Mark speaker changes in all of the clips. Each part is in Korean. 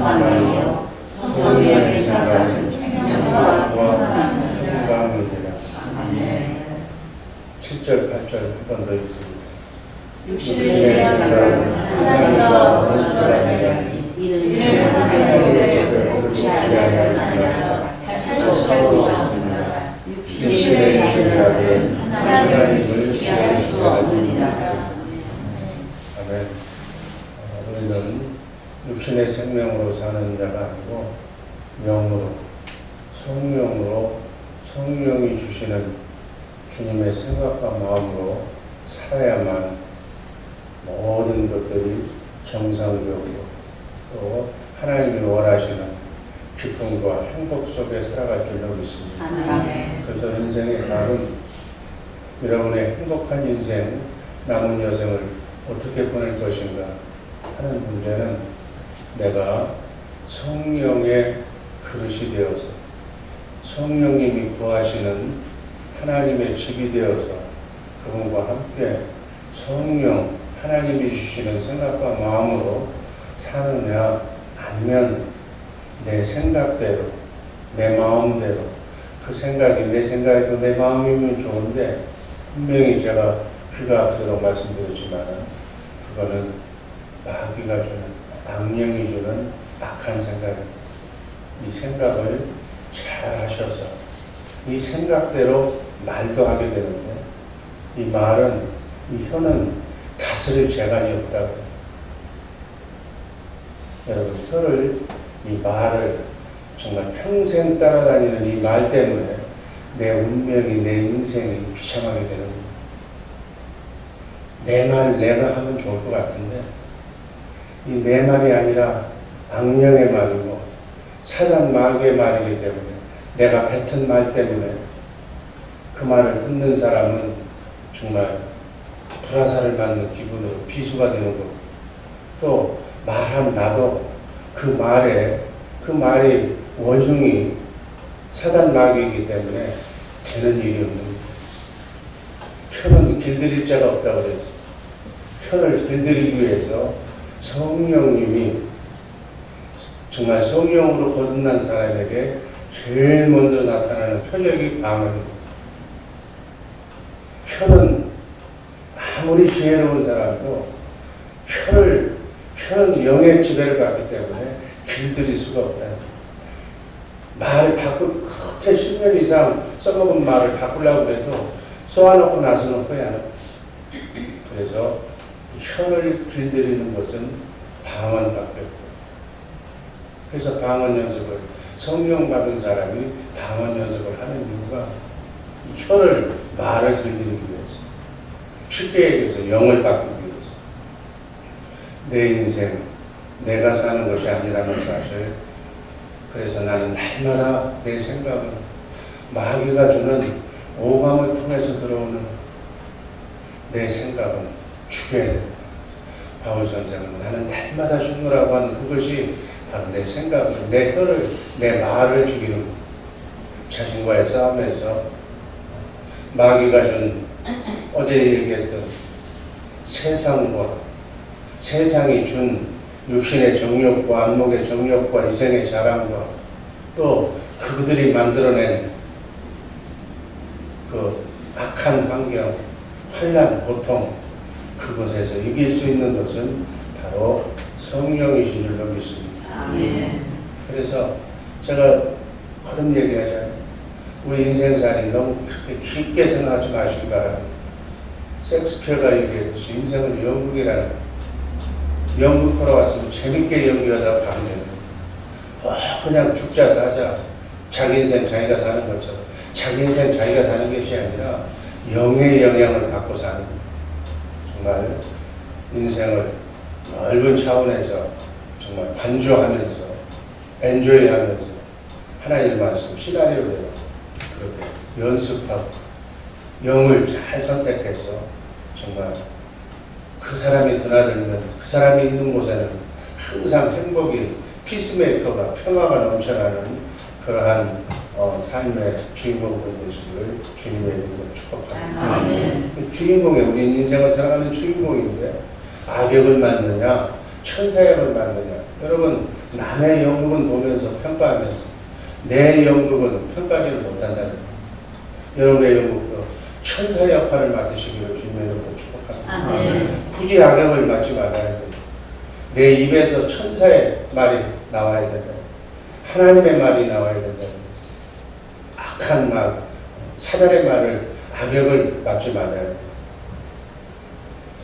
Speaker 1: 생각은 사망이요 성령의 생각은 생명과 평강이니라. 7절, 8절 한 번 더 읽습니다.
Speaker 2: 육신의 생각은 하나님과 원수라면 이는 하나님의 옳지 않은 아니라 할수 없습니다. 육신의 생각은 하나님을 지시할 수 없느니라.
Speaker 1: 아멘. 어, 우리는 육신의 생명으로 사는 자가 아니고 영으로, 성령으로 주시는 주님의 생각과 마음으로 살아야만 모든 것들이 정상적으로 또 하나님이 원하시는 기쁨과 행복 속에 살아갈 줄로 믿습니다. 그래서 인생의 답은 여러분의 행복한 인생, 남은 여생을 어떻게 보낼 것인가 하는 문제는 내가 성령의 그릇이 되어서 성령님이 구하시는 하나님의 집이 되어서 그분과 함께 성령, 하나님이 주시는 생각과 마음으로 사느냐 아니면 내 생각대로, 내 마음대로 그 생각이 내 생각이고 내 마음이면 좋은데 분명히 제가 귀가 앞서도 말씀드렸지만 그거는 마귀가 주는 악령이 주는 악한 생각입니다. 이 생각을 잘 하셔서 이 생각대로 말도 하게 되는데 이 말은 이 혀는 다스릴 재간이 없다고 여러분 혀를 이 말을 정말 평생 따라다니는 이 말 때문에 내 운명이 내 인생이 비참하게 되는 거예요. 내 말 내가 하면 좋을 것 같은데 이 내 말이 아니라 악령의 말이고 사단 마귀의 말이기 때문에 내가 뱉은 말 때문에 그 말을 듣는 사람은 정말 불화살을 맞는 기분으로 비수가 되는 거고 또 말한 나도 그 말에 그 말이 원흉이 사단 마귀이기 때문에 되는 일이 없는 거예요. 편은 길들일 자가 없다고 그랬죠. 편을 길들이기 위해서 성령님이 정말 성령으로 거듭난 사람에게 제일 먼저 나타나는 표적이 방언입니다. 혀는 아무리 지혜로운 사람도 혀를 혀는 영의 지배를 받기 때문에 길들일 수가 없다. 말을 바꿀 그렇게 10년 이상 써먹은 말을 바꾸려고 해도 쏘아놓고 나서는 후회하는. 그래서 혀를 길들이는 것은 방언밖에 없고. 그래서 방언 연습을 성령 받은 사람이 방언 연습을 하는 이유가 이 혀를 말을 길들이기 위해서 쉽게 얘기해서 영을 바꾸기 위해서 내 인생 내가 사는 것이 아니라는 사실 그래서 나는 날마다 내 생각은 마귀가 주는 오감을 통해서 들어오는 내 생각은 죽여야. 바울 선생은 나는 날마다 죽노라고 하는 그것이 바로 내 생각을, 내 혀를, 내 말을 죽이는 것. 자신과의 싸움에서 마귀가 준 어제 얘기했던 세상과 세상이 준 육신의 정욕과 안목의 정욕과 이생의 자랑과 또 그들이 만들어낸 그 악한 환경, 환란, 고통 그것에서 이길 수 있는 것은 바로 성령이신 줄로 믿습니다.
Speaker 2: 아멘.
Speaker 1: 그래서 제가 그런 얘기하잖아요. 우리 인생살이 너무 그렇게 깊게 생각하지 마시기 바랍니다. 섹스피어가 얘기했듯이 인생은 연극이라는. 연극 보러 왔으면 재밌게 연기하다 가면 되는 거예요. 어, 그냥 죽자 사자. 자기 인생 자기가 사는 것처럼. 자기 인생 자기가 사는 것이 아니라 영의 영향을 받고 사는 거예요. 정말 인생을 넓은 차원에서 정말 관조하면서 엔조이하면서 하나님 말씀 시나리오대로 그렇게 연습하고 영을 잘 선택해서 정말 그 사람이 드나들면 그 사람이 있는 곳에는 항상 행복이 피스메이커가 평화가 넘쳐나는 그러한 어, 삶의 주인공 되시기를 주님의 이름으로 축복합니다.
Speaker 2: 아멘.
Speaker 1: 그 주인공이 우리 인생을 살아가는 주인공인데 악역을 맡느냐 천사역을 맡느냐 여러분 남의 연극은 보면서 평가하면서 내 연극은 평가지를 못한다는. 여러분의 연극도 천사 역할을 맡으시기를 주님의 이름으로 축복합니다.
Speaker 2: 아멘.
Speaker 1: 굳이 악역을 맡지 말아야 돼요. 내 입에서 천사의 말이 나와야 된다. 하나님의 말이 나와야 된다. 악한 말, 사단의 말을 악역을 맡지 말아야.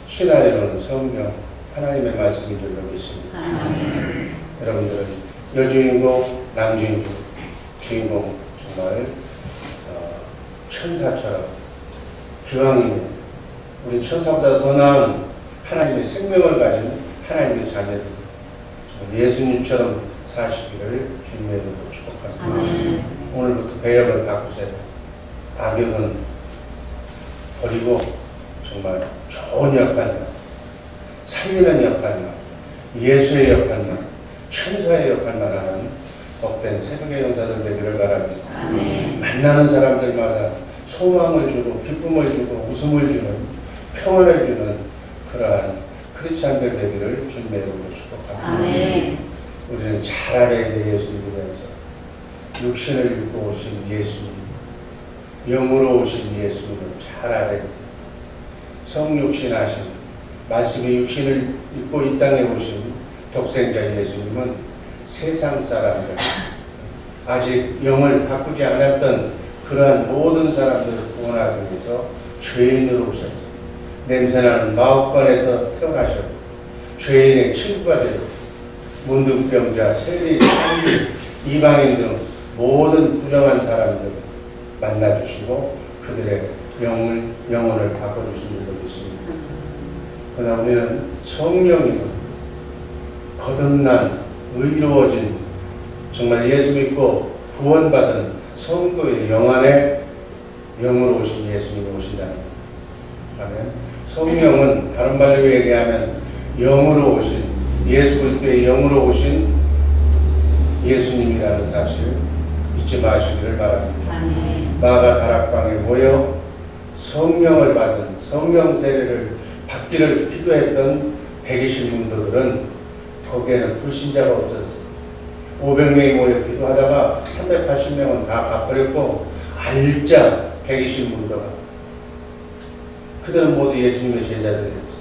Speaker 1: 시나리오는 성경, 하나님의 말씀인 줄로 믿습니다.
Speaker 2: 아멘.
Speaker 1: 여러분들은 여주인공, 남주인공, 주인공 정말 어, 천사처럼 기왕이면 우리 천사보다 더 나은 하나님의 생명을 가진 하나님의 자녀들 예수님처럼 사시기를 주님의 이름으로 축복합니다.
Speaker 2: 아멘.
Speaker 1: 오늘부터 배역을 바꾸세요. 악역은 버리고 정말 좋은 역할만, 살리는 역할만, 예수의 역할만, 천사의 역할만 하는 복된 새벽의 용사들 되기를 바랍니다.
Speaker 2: 아멘.
Speaker 1: 만나는 사람들마다 소망을 주고 기쁨을 주고 웃음을 주는 평안을 주는 그러한 크리스찬들 되기를 주님의 이름으로 축복합니다.
Speaker 2: 아멘.
Speaker 1: 우리는 잘 알아야 대해서 육신을 입고 오신 예수님 영으로 오신 예수님을 잘 알아야 돼 성육신 하신 말씀이 육신을 입고 이 땅에 오신 독생자 예수님은 세상 사람들 아직 영을 바꾸지 않았던 그러한 모든 사람들을 구원하기 위해서 죄인으로 오셨어요 냄새나는 마옥관에서 태어나셨고 죄인의 친구가 되고 문둥병자, 세리, 상리, 이방인 등 모든 부정한 사람들을 만나주시고 그들의 영을, 영혼을 바꿔주신 줄로 믿습니다. 그러나 우리는 성령님은 거듭난, 의로워진, 정말 예수 믿고 구원받은 성도의 영안에 영으로 오신 예수님이 오신다는 것. 아멘. 성령은 다른 말로 얘기하면 영으로 오신 예수 그리스도의 영으로 오신 예수님이라는 사실 잊지 마시기를 바랍니다.
Speaker 2: 아멘.
Speaker 1: 마가 다락방에 모여 성령을 받은 성령 세례를 받기를 기도했던 120 문도들은 거기에는 불신자가 없었어요. 500명이 모여 기도하다가 380명은 다 가버렸고 알짜 120 문도가 그들은 모두 예수님의 제자들이었어요.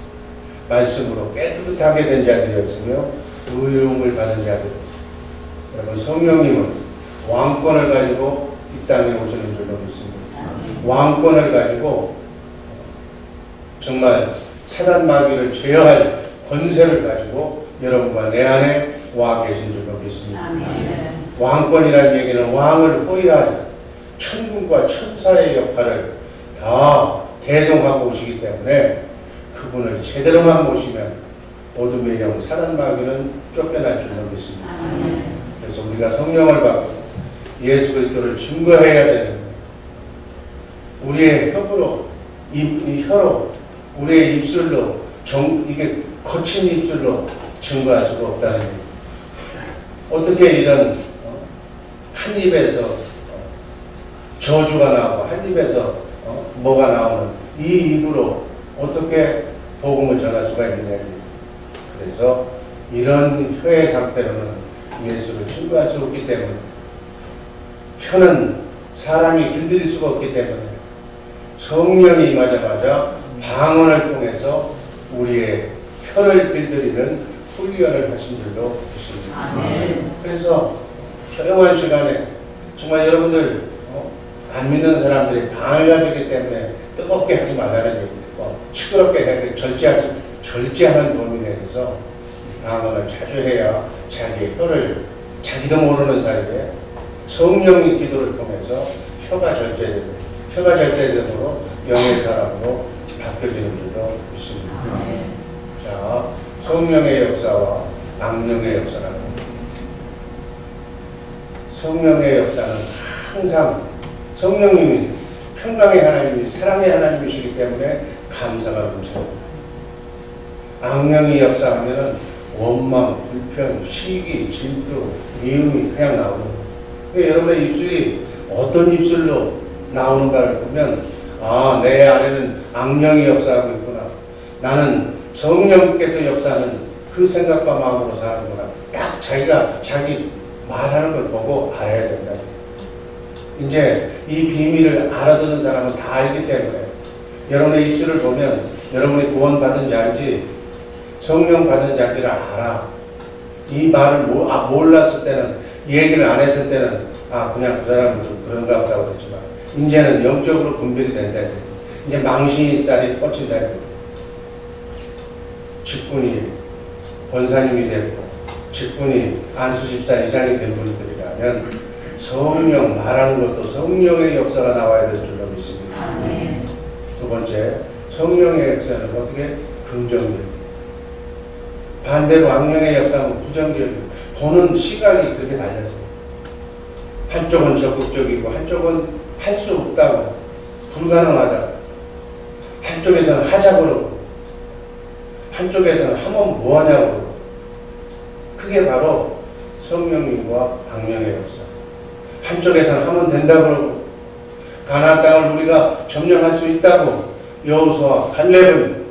Speaker 1: 말씀으로 깨끗하게 된 자들이었으며 의로움을 받은 자들. 여러분 성령님은 왕권을 가지고 이 땅에 오시는 줄로 믿습니다. 왕권을 가지고 정말 사단 마귀를 제어할 권세를 가지고 여러분과 내 안에 와 계신 줄로 믿습니다. 왕권이라는 얘기는 왕을 호위할 천군과 천사의 역할을 다 대동하고 오시기 때문에 그분을 제대로만 모시면 어둠의 영 사단 마귀는 쫓겨날 줄로 믿습니다. 그래서 우리가 성령을 받고 예수 그리스도를 증거해야 되는. 우리의 혀로 입, 이 혀로 우리의 입술로 정, 이게 거친 입술로 증거할 수가 없다는 거예요. 어떻게 이런 어, 한 입에서 어, 저주가 나오고 한 입에서 어, 뭐가 나오는 이 입으로 어떻게 복음을 전할 수가 있느냐. 그래서 이런 혀의 상태로는 예수를 증거할 수 없기 때문에 혀는 사람이 길들일 수가 없기 때문에 성령이 임하자마자 방언을 통해서 우리의 혀를 길들이는 훈련을 하신 줄로 믿습니다.
Speaker 2: 아멘.
Speaker 1: 그래서 조용한 시간에 정말 여러분들 어, 안 믿는 사람들이 방해가 되기 때문에 뜨겁게 하지 말라는 얘기고 시끄럽게 해 절제하지 절제하는 도민에 대해서 방언을 자주 해야 자기 혀를 자기도 모르는 사이에 성령의 기도를 통해서 혀가 절제되고 혀가 절제됨으로 영의 사람으로 바뀌어지는 줄로 믿습니다. 자, 성령의 역사와 악령의 역사라는 성령의 역사는 항상 성령님이 평강의 하나님이 사랑의 하나님이시기 때문에 감사가 넘쳐요. 악령이 역사하면은 원망, 불평, 시기, 질투, 미움이 그냥 거예요. 그러니까 여러분의 입술이 어떤 입술로 나오는가를 보면 아, 내 안에는 악령이 역사하고 있구나. 나는 성령께서 역사하는 그 생각과 마음으로 사는구나. 딱 자기가 자기 말하는 걸 보고 알아야 된다. 이제 이 비밀을 알아듣는 사람은 다 알기 때문에 여러분의 입술을 보면 여러분이 구원받은 자인지 성령 받은 자인지를 알아. 이 말을 모- 아, 몰랐을 때는 얘기를 안 했을 때는 아 그냥 그 사람은 좀 그런가 보다 그랬지만 이제는 영적으로 분별이 된다. 이제 망신이 쌀이 뻗친다. 직분이 권사님이 됐고 직분이 안수 집사 이상이 된 분들이라면 성령 말하는 것도 성령의 역사가 나와야 될 줄로 믿습니다. 두 번째, 성령의 역사는 어떻게 긍정적. 반대로 악령의 역사는 부정적이고 보는 시각이 그렇게 달라져. 한쪽은 적극적이고 한쪽은 할 수 없다고 불가능하다. 한쪽에서는 하자고 그러고 한쪽에서는 하면 뭐하냐고 그게 바로 성령님과 악령의 역사. 한쪽에서는 하면 된다고 그러고 가나안 땅을 우리가 점령할 수 있다고 여호수아 갈렙은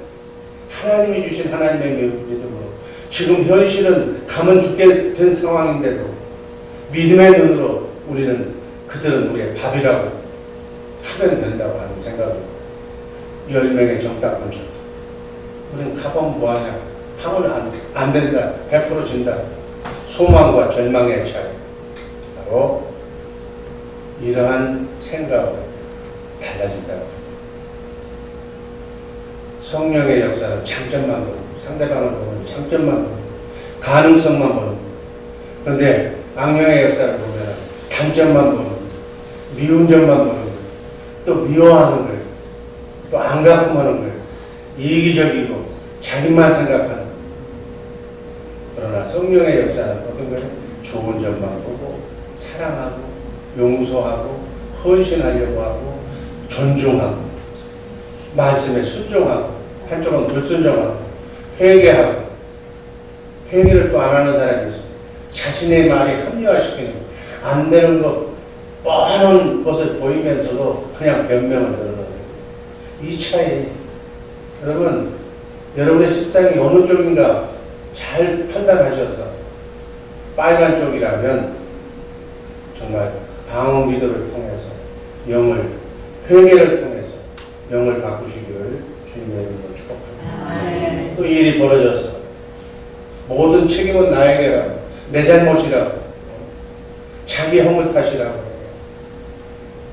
Speaker 1: 하나님이 주신 하나님의 믿음으로 지금 현실은 가면 죽게 된 상황인데도 믿음의 눈으로 우리는 그들은 우리의 밥이라고 하면 된다고 하는 생각으로 열 명의 정답을 줬다. 우리는 가보면 뭐하냐? 하면 안, 안 된다. 100% 진다. 소망과 절망의 차이. 바로 이러한 생각으로 달라진다. 성령의 역사는 장점만 보고 상대방을 보면 장점만 보고 가능성만 보는. 그런데 악령의 역사를 보면 단점만 보는 거예요. 미운 점만 보는 거예요. 또 미워하는 거예요. 또 안가품하는 거예요. 이기적이고 자기만 생각하는. 그러나 성령의 역사는 어떤 거예요? 좋은 점만 보고 사랑하고 용서하고 헌신하려고 하고 존중하고 말씀에 순종하고 한쪽은 불순종하고 회개하고 회개를 또 안 하는 사람이 있어요. 자신의 말이 합리화시키는 거. 안 되는 거 뻔한 것을 보이면서도 그냥 변명을 거예요. 이 차이 여러분 여러분의 식상이 어느 쪽인가 잘 판단하셔서 빨간 쪽이라면 정말 방어 기도를 통해서 영을 회개를 통해서 영을 바꾸시기를 주님의 이름으로 축복합니다.
Speaker 2: 아멘.
Speaker 1: 또이 일이 벌어졌어. 모든 책임은 나에게라고. 내 잘못이라고. 자기 허물 탓이라고.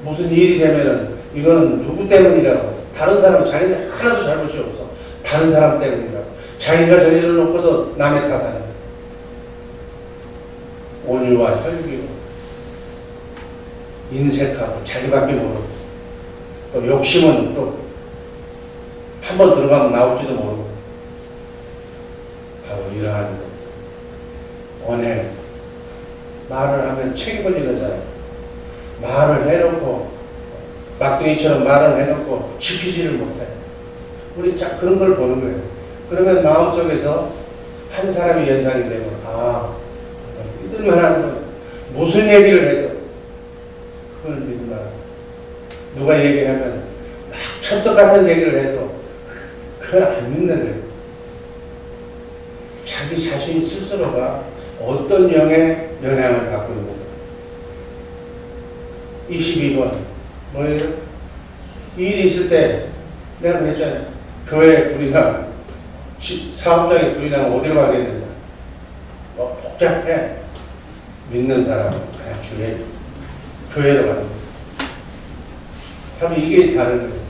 Speaker 1: 무슨 일이 되면은 이거는 누구 때문이라고. 다른 사람 자기는 하나도 잘못이 없어. 다른 사람 때문이라고. 자기가 저리를 놓고도 남의 탓하는. 온유와 혈기로 인색하고 자기밖에 모르고 또 욕심은 또 한 번 들어가면 나올지도 모르고 바로 이러한 것. 언행 말을 하면 책임을 지는 사람 말을 해놓고 막둥이처럼 말을 해놓고 지키지를 못해 우리 자 그런 걸 보는 거예요 그러면 마음속에서 한 사람이 연상이 되면 아 믿을만한 건 무슨 얘기를 해도 그걸 믿을만한 누가 얘기하면 막 철석 같은 얘기를 해도 그걸 안 믿는 거예요 자기 자신 스스로가 어떤 영의 영향을 받고 있는가. 22번. 뭐예요? 일이 있을 때, 내가 그랬잖아요. 교회에 불이 나, 집, 사업장에 불이 나면 어디로 가겠느냐. 어, 복잡해. 믿는 사람은 그냥 주에, 교회로 가는 거예요. 이게 다른 거예요.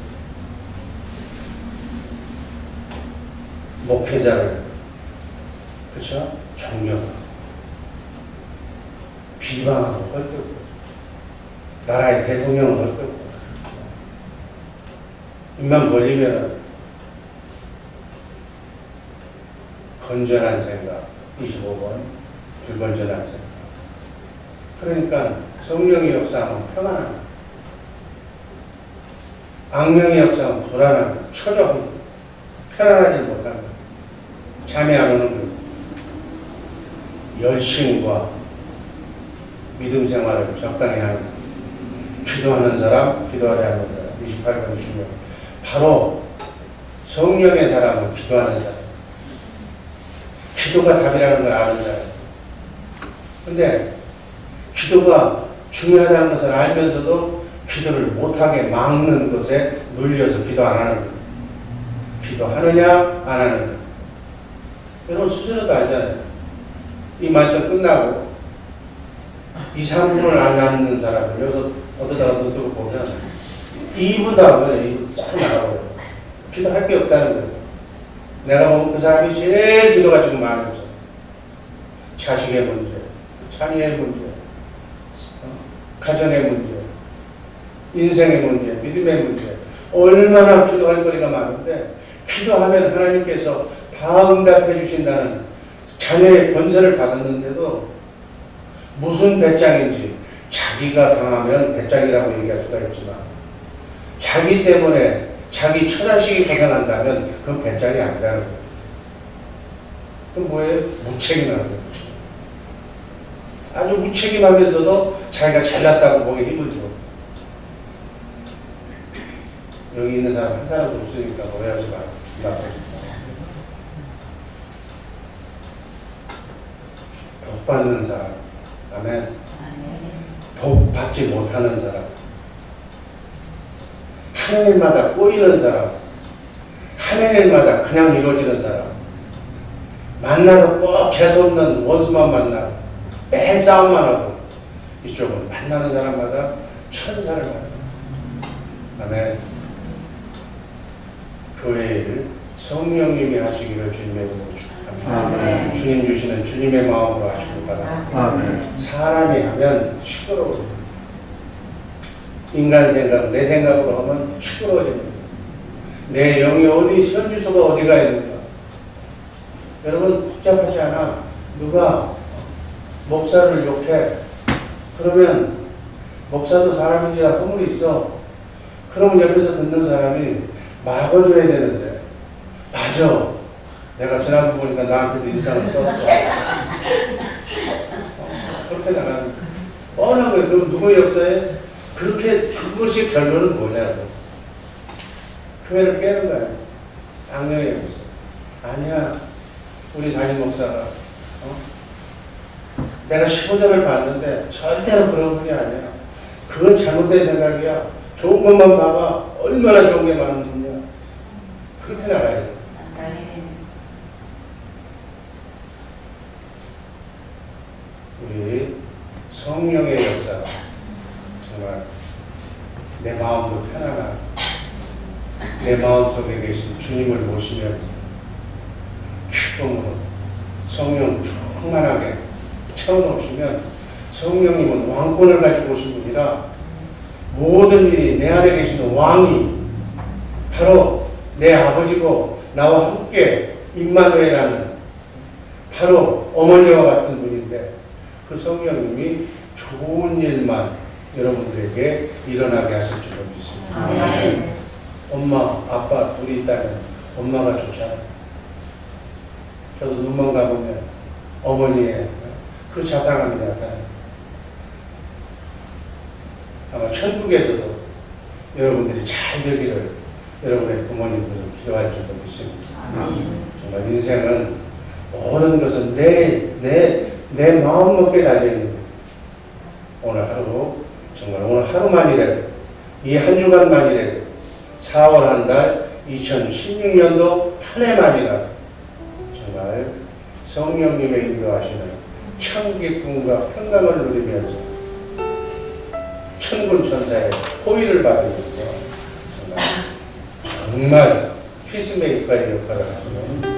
Speaker 1: 목회자를 그렇죠? 존경하고 비방하고 헐뜯고 나라의 대통령을 헐뜯고 입만 벌리면 건전한 생각 25번 불건전한 생각 그러니까 성령의 역사하면 평안합니다 악령의 역사하면 불안합니다 초조합니다 편안하지 못합니다 잠이 안 오는 거예요 열심과 믿음 생활을 적당히 하는 기도하는 사람, 기도하지 않는 사람. 28번 주면 바로 성령의 사람은 기도하는 사람. 기도가 답이라는 걸 아는 사람. 근데 기도가 중요하다는 것을 알면서도 기도를 못하게 막는 것에 눌려서 기도 안 하는 거예요. 기도하느냐, 안 하느냐. 여러분 스스로도 알잖아요. 이 말씀 끝나고 2, 3분을 안 남는 사람을 여기서 어디다가 눈뜨고 보면 2분도 안 걸려. 2분도 쫙 나가고 기도할 게 없다는 거예요. 내가 보면 그 사람이 제일 기도가 지금 많은 거죠. 자식의 문제, 자녀의 문제, 어, 가정의 문제, 인생의 문제, 믿음의 문제. 얼마나 기도할 거리가 많은데 기도하면 하나님께서 다 응답해 주신다는 자녀의 권세를 받았는데도 무슨 배짱인지 자기가 당하면 배짱이라고 얘기할 수가 있지만 자기 때문에 자기 처자식이 고생한다면 그건 배짱이 아니라는 거예요. 그럼 뭐예요? 무책임한 거예요. 아주 무책임하면서도 자기가 잘났다고 보기 힘들죠. 여기 있는 사람 한 사람도 없으니까 오해하지 마. 복 받는 사람, 아멘. 복 받지 못하는 사람, 하늘마다 꼬이는 사람, 하늘마다 그냥 이루어지는 사람, 만나도 꼭 재수없는 원수만 만나, 매일 싸움만 하고, 이쪽은 만나는 사람마다 천사를 만나. 아멘. 교회 일 성령님이 하시기를 주님의 축복합니다.
Speaker 2: 아멘.
Speaker 1: 주님 주시는 주님의 마음으로 하시길 바랍니다.
Speaker 3: 아멘.
Speaker 1: 사람이 하면 시끄러워요. 인간 생각, 내 생각으로 하면 시끄러워집니다. 내 영이 어디, 현주소가 어디가 있는가. 여러분, 복잡하지 않아. 누가 목사를 욕해. 그러면 목사도 사람인지라 허물이 있어. 그러면 옆에서 듣는 사람이 막아줘야 되는데. 맞아. 내가 지난번 보니까 나한테도 인상을 썼어. 그렇게 나가는. 뻔한 거예요. 그럼 누구의 역사에? 그렇게, 그것이 결론은 뭐냐고. 교회를 깨는 거야. 악령의 역사. 아니야. 우리 담임 목사가, 어? 내가 15년을 봤는데 절대로 그런 분이 아니야. 그건 잘못된 생각이야. 좋은 것만 봐봐. 얼마나 좋은 게 많은 분이야. 그렇게 나가야 돼. 우리 성령의 역사 정말 내 마음도 편안하고 내 마음속에 계신 주님을 모시면서 기쁨으로 성령 충만하게 채워놓으시면 성령님은 왕권을 가지고 오신 분이라 모든 일이 내 안에 계시는 왕이 바로 내 아버지고 나와 함께 임마누엘하는 바로 어머니와 같은 성령님이 좋은 일만 여러분들에게 일어나게 하실 줄로 믿습니다.
Speaker 2: 아멘.
Speaker 1: 엄마, 아빠 둘이 있다면 엄마가 좋잖아요. 저도 눈만 감으면 어머니의 그 자상함이 나타나요. 아마 천국에서도 여러분들이 잘 되기를 여러분의 부모님들은 기도할 줄로 믿습니다. 정말 인생은 모든 것은 내, 내, 내 마음 먹기에 달려있는 거예요. 오늘 하루, 정말 오늘 하루만이라도, 이 한 주간만이라도, 4월 한 달, 2016년도 한 해만이라도, 정말 성령님의 인도하시는 천기쁨과 평강을 누리면서, 천군 천사의 호의를 받으면서, 정말, 정말 피스메이커의 역할을 하시는